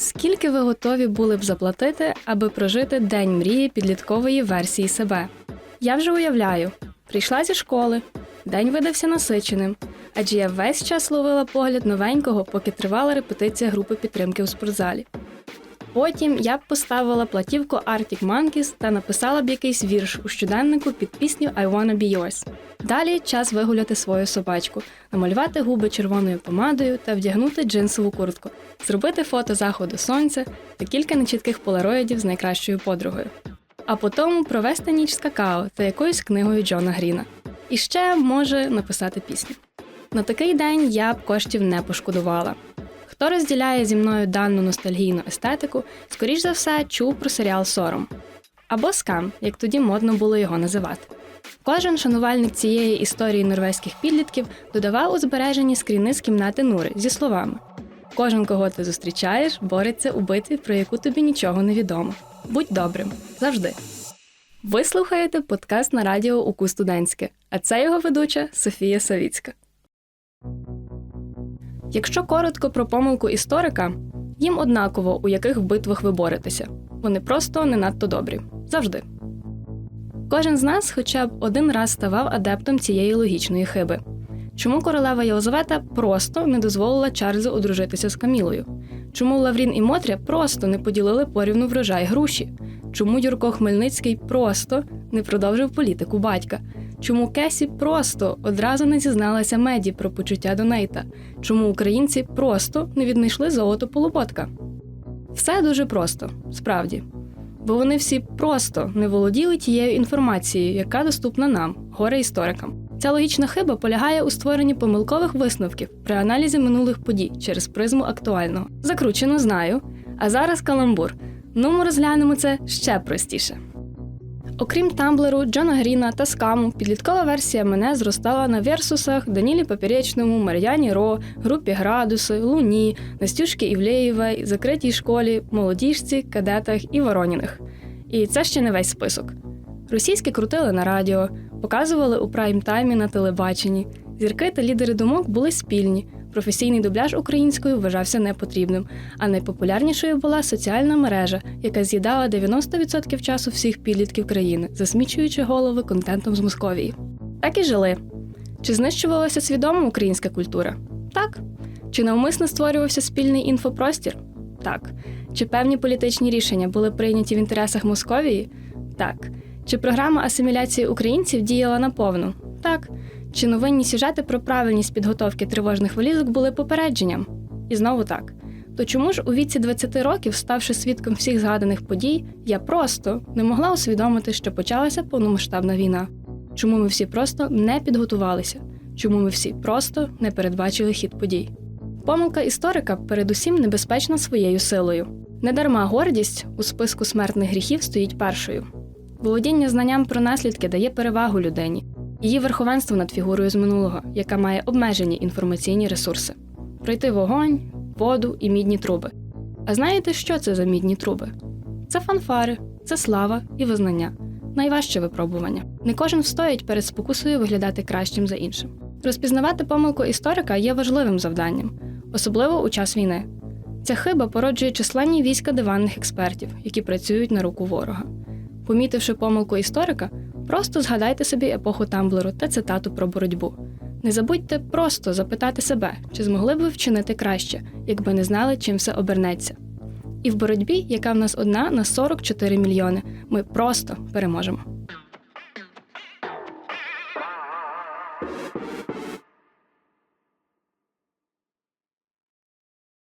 Скільки ви готові були б заплатити, аби прожити день мрії підліткової версії себе? Я вже уявляю, прийшла зі школи, день видався насиченим, адже я весь час ловила погляд новенького, поки тривала репетиція групи підтримки у спортзалі. Потім я б поставила платівку Arctic Monkeys та написала б якийсь вірш у щоденнику під пісню I Wanna Be Yours. Далі час вигуляти свою собачку, намалювати губи червоною помадою та вдягнути джинсову куртку, зробити фото заходу сонця та кілька нечітких полароїдів з найкращою подругою. А потім провести ніч з какао та якоюсь книгою Джона Гріна. І ще може написати пісню. На такий день я б коштів не пошкодувала. Хто розділяє зі мною дану ностальгійну естетику, скоріш за все чув про серіал Сором або скам, як тоді модно було його називати. Кожен шанувальник цієї історії норвезьких підлітків додавав у збережені скріни з кімнати Нури зі словами: Кожен, кого ти зустрічаєш, бореться у битві, про яку тобі нічого не відомо. Будь добрим завжди. Ви слухаєте подкаст на радіо УКУ студентське, а це його ведуча Софія Савіцька. Якщо коротко про помилку історика, їм однаково, у яких битвах ви боретеся. Вони просто не надто добрі. Завжди. Кожен з нас хоча б один раз ставав адептом цієї логічної хиби. Чому королева Єлизавета просто не дозволила Чарльзу одружитися з Камілою? Чому Лаврін і Мотря просто не поділили порівну врожай груші? Чому Юрко Хмельницький просто не продовжив політику батька? Чому Кесі просто одразу не зізналася меді про почуття до Нейта? Чому українці просто не віднайшли золото полуботка? Все дуже просто, справді. Бо вони всі просто не володіли тією інформацією, яка доступна нам, горе історикам. Ця логічна хиба полягає у створенні помилкових висновків при аналізі минулих подій через призму актуального. Закручено знаю. А зараз каламбур. Ну, ми розглянемо це ще простіше. Окрім Тамблеру, Джона Гріна та Скаму, підліткова версія мене зростала на Версусах, Данілі Поперечному, Мар'яні Ро, групі Градуси, Луні, Настюшки Івлеєвої, закритій школі, молодіжці, кадетах і Вороніних. І це ще не весь список. Російські крутили на радіо, показували у прайм-таймі на телебаченні. Зірки та лідери думок були спільні. Професійний дубляж українською вважався непотрібним, а найпопулярнішою була соціальна мережа, яка з'їдала 90% часу всіх підлітків країни, засмічуючи голови контентом з Московії. Так і жили. Чи знищувалася свідомо українська культура? Так. Чи навмисно створювався спільний інфопростір? Так. Чи певні політичні рішення були прийняті в інтересах Московії? Так. Чи програма асиміляції українців діяла наповну? Так. Чи новинні сюжети про правильність підготовки тривожних валізок були попередженням? І знову так. То чому ж у віці 20 років, ставши свідком всіх згаданих подій, я просто не могла усвідомити, що почалася повномасштабна війна? Чому ми всі просто не підготувалися? Чому ми всі просто не передбачили хід подій? Помилка історика передусім небезпечна своєю силою. Недарма гордість у списку смертних гріхів стоїть першою. Володіння знанням про наслідки дає перевагу людині, її верховенство над фігурою з минулого, яка має обмежені інформаційні ресурси: пройти вогонь, воду і мідні труби. А знаєте, що це за мідні труби? Це фанфари, це слава і визнання. Найважче випробування. Не кожен встоїть перед спокусою виглядати кращим за іншим. Розпізнавати помилку історика є важливим завданням, особливо у час війни. Ця хиба породжує численні війська диванних експертів, які працюють на руку ворога. Помітивши помилку історика, просто згадайте собі епоху Тамблеру та цитату про боротьбу. Не забудьте просто запитати себе, чи змогли б ви вчинити краще, якби не знали, чим все обернеться. І в боротьбі, яка в нас одна на 44 мільйони, ми просто переможемо.